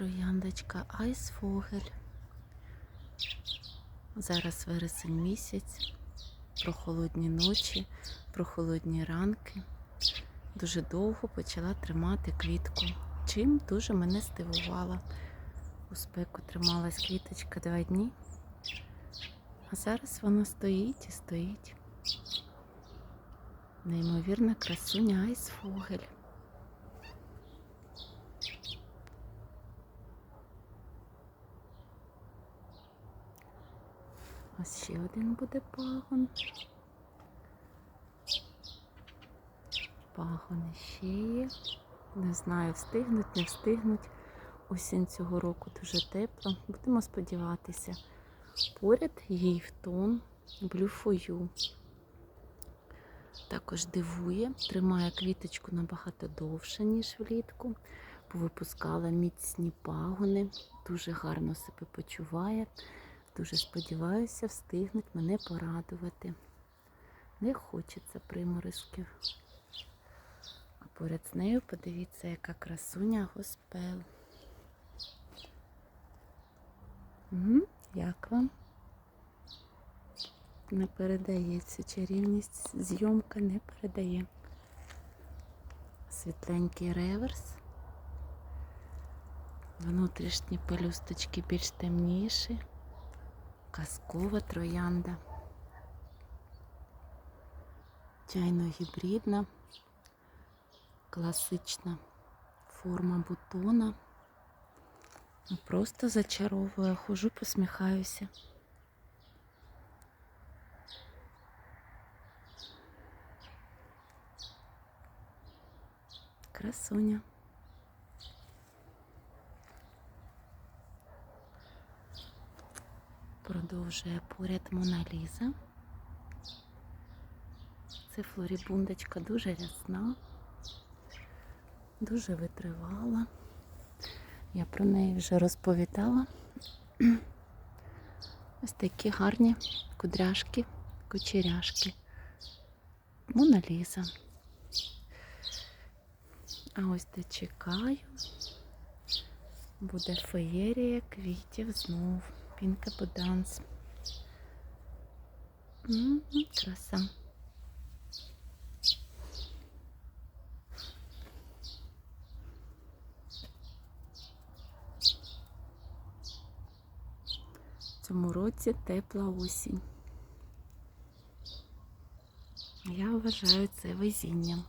трояндочка Айсфогель. Зараз вересень місяць, прохолодні ночі, прохолодні ранки. Дуже довго почала тримати квітку, чим дуже мене здивувала. У спеку трималась квіточка два дні, а зараз вона стоїть і стоїть. Неймовірна красуня Айсфогель. Ось ще один буде пагон. Пагони ще є. Не знаю, встигнуть, не встигнуть. Осінь цього року дуже тепло. Будемо сподіватися. Поряд їй в тон блюфою. Також дивує, тримає квіточку набагато довше, ніж влітку. Повипускала міцні пагони, дуже гарно себе почуває. Дуже сподіваюся, встигнуть мене порадувати. Не хочеться приморозків. А поряд з нею подивіться, яка красуня госпел. Угу. Як вам? Не передає цю чарівність, зйомка не передає. Світленький реверс. Внутрішні пелюсточки більш темніші. Казкова троянда. Чайно-гібридна, класична форма бутона. Ну, Просто зачаровує, хожу, посміхаюся. Красуня. Продовжує поряд Мона Ліза. Це флорібундочка дуже рясна, дуже витривала. Я про неї вже розповідала. Ось такі гарні кудряшки, кучеряшки. Мона Ліза. А ось де чекаю. Буде феєрія квітів знов. Пінка Боданс. М, Краса. В цьому році тепла осінь. Я вважаю це везінням.